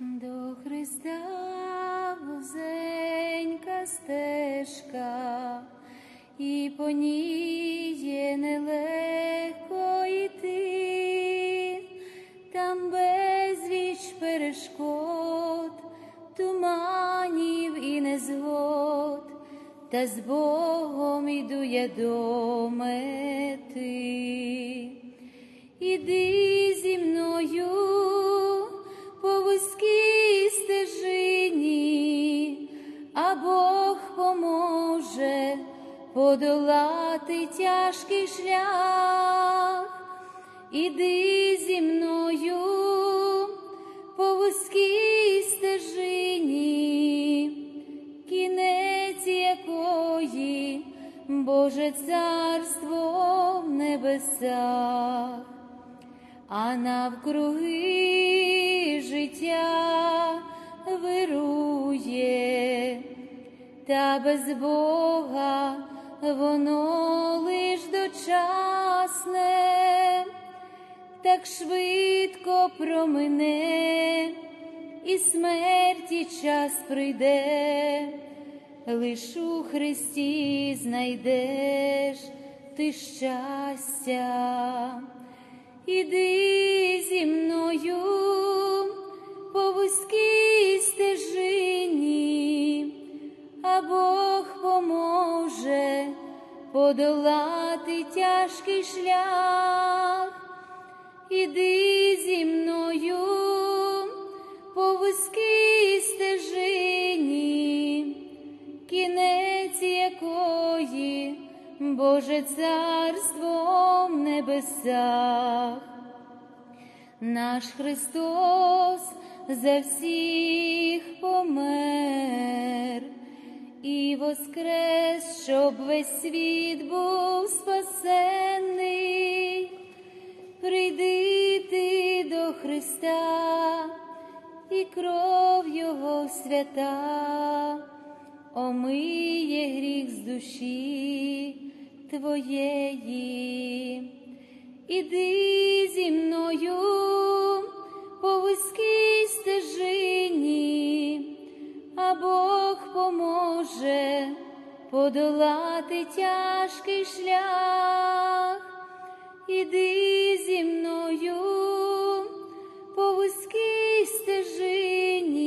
До Христа вузенька стежка, і по ній є нелегко йти, там безвіч перешкод, туманів і незгод, та з Богом іду я до мети. Іди зі мною подолати тяжкий шлях. Іди зі мною по вузькій стежині, кінець якої Боже царство в небесах а навкруги життя вирує, та без Бога воно лиш дочасне, так швидко промине, і смерті час прийде, лиш у Христі знайдеш ти щастя. Іди зі мною по вузькій стежині, а Бог поможе подолати тяжкий шлях. Іди зі мною по вузькій стежині, кінець якої Боже царство в небесах, наш Христос за всіх помер і воскрес, щоб весь світ був спасенний. Прийди ти до Христа і кров Його свята омиє гріх з душі твоєї. Іди зі мною по вузькій стежині, а Бог поможе подолати тяжкий шлях. Іди зі мною по вузькій стежині,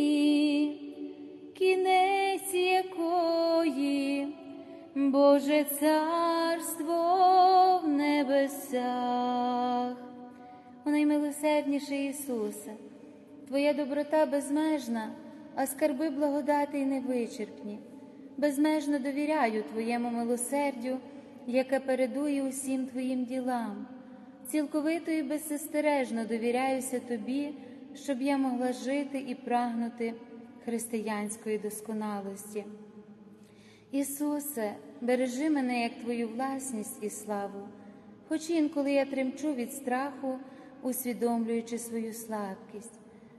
кінець якої Боже царство в небесах. О наймилосердніший Ісусе, Твоя доброта безмежна, а скарби благодати й невичерпні. Безмежно довіряю Твоєму милосердю, яке передує усім Твоїм ділам. Цілковито і безсестережно довіряюся Тобі, щоб я могла жити і прагнути християнської досконалості. Ісусе, бережи мене як Твою власність і славу, хоч інколи я тремчу від страху, усвідомлюючи свою слабкість,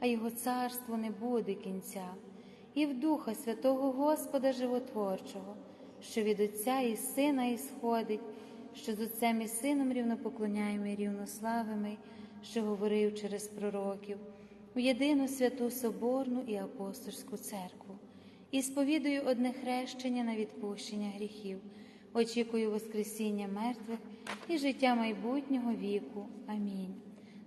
а його царство не буде кінця, і в Духа Святого Господа Животворчого, що від Отця і Сина ісходить, що з Отцем і Сином рівнопоклоняємо і рівнославимо, що говорив через пророків, в єдину святу Соборну і апостольську церкву, і сповідую одне хрещення на відпущення гріхів, очікую Воскресіння мертвих і життя майбутнього віку. Амінь.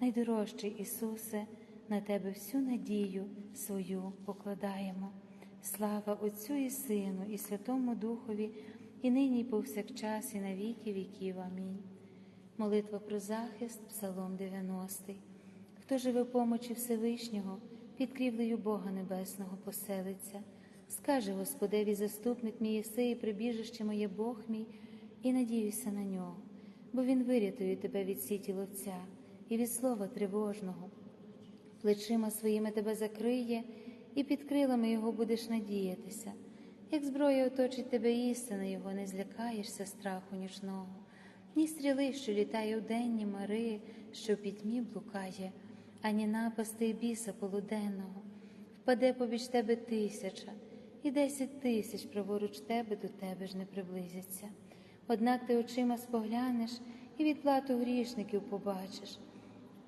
Найдорожчий Ісусе, на Тебе всю надію свою покладаємо. Слава Отцю і Сину, і Святому Духові, і нині, і повсякчас, і на віки віків. Амінь. Молитва про захист, Псалом 90. Хто живе помочі Всевишнього, під крівлею Бога Небесного поселиться, скаже Господеві, заступник мій єси і прибіжище моє Бог мій, і надіюся на нього, бо Він вирятує тебе від сіті ловця і від слова тривожного. Плечима своїми тебе закриє, і під крилами Його будеш надіятися. Як зброя оточить тебе істина Його, не злякаєшся страху нічного, ні стріли, що літає вдень, ні мари, що пітьмі блукає ані напасти біса полуденного, впаде побіч тебе тисяча, і десять тисяч праворуч тебе до тебе ж не приблизяться. Однак ти очима споглянеш і відплату грішників побачиш.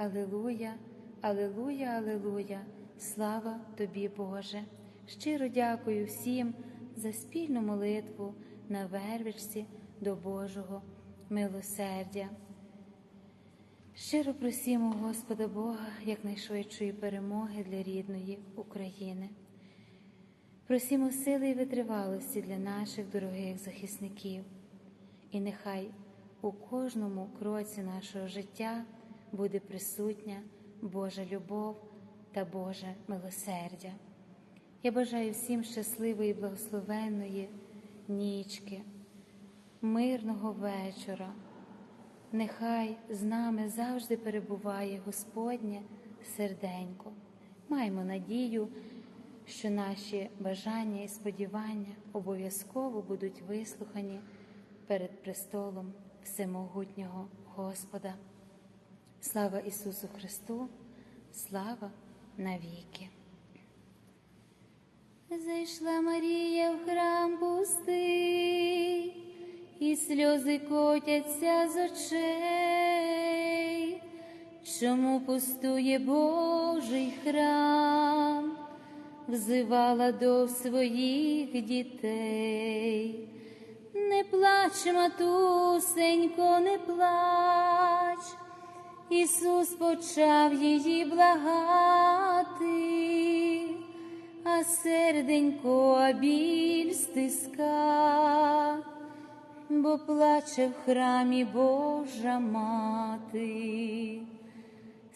Алилуя, Алилуя, Алилуя, слава тобі, Боже. Щиро дякую всім за спільну молитву на вервичці до Божого милосердя. Щиро просімо Господа Бога якнайшвидшої перемоги для рідної України. Просімо сили і витривалості для наших дорогих захисників, і нехай у кожному кроці нашого життя буде присутня Божа любов та Боже милосердя. Я бажаю всім щасливої, благословенної нічки, мирного вечора. Нехай з нами завжди перебуває Господнє серденько. маємо надію, що наші бажання і сподівання обов'язково будуть вислухані перед престолом Всемогутнього Господа. Слава Ісусу Христу, слава навіки. Зайшла Марія в храм пустий, і сльози котяться з очей. Чому пустує Божий храм, взивала до своїх дітей. Не плач, матусенько, не плач, Ісус почав її благати, а серденько біль стиска, бо плаче в храмі Божа мати,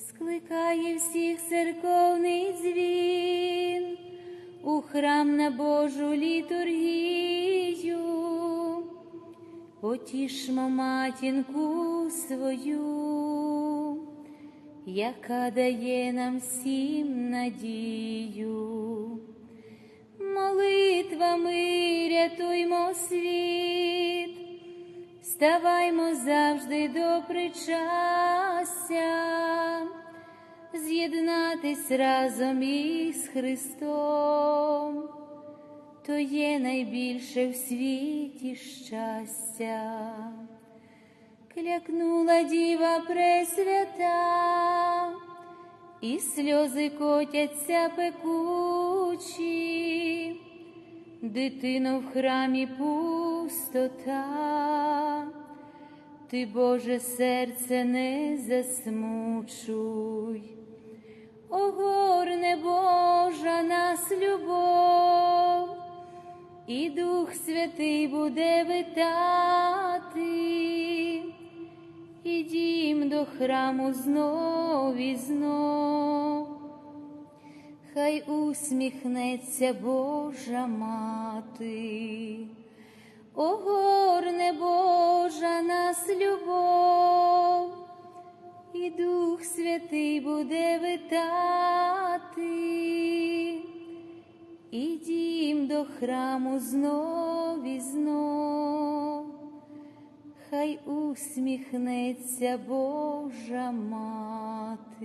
скликає всіх церковний дзвін у храм на Божу літургію, потішмо матінку свою, яка дає нам всім надію. Молитвами рятуймо світ, ставаймо завжди до причастя, з'єднатись разом із Христом, то є найбільше в світі щастя. Клякнула діва пресвята, і сльози котяться пекучі, дитино в храмі пустота, ти, Боже, серце не засмучуй, огорне Божа нас любов, і Дух Святий буде витати, ідім до храму знов і знов. Хай усміхнеться Божа мати, огорне Божа нас любов, і Дух Святий буде витати, і дім до храму знов і знов, хай усміхнеться Божа мати.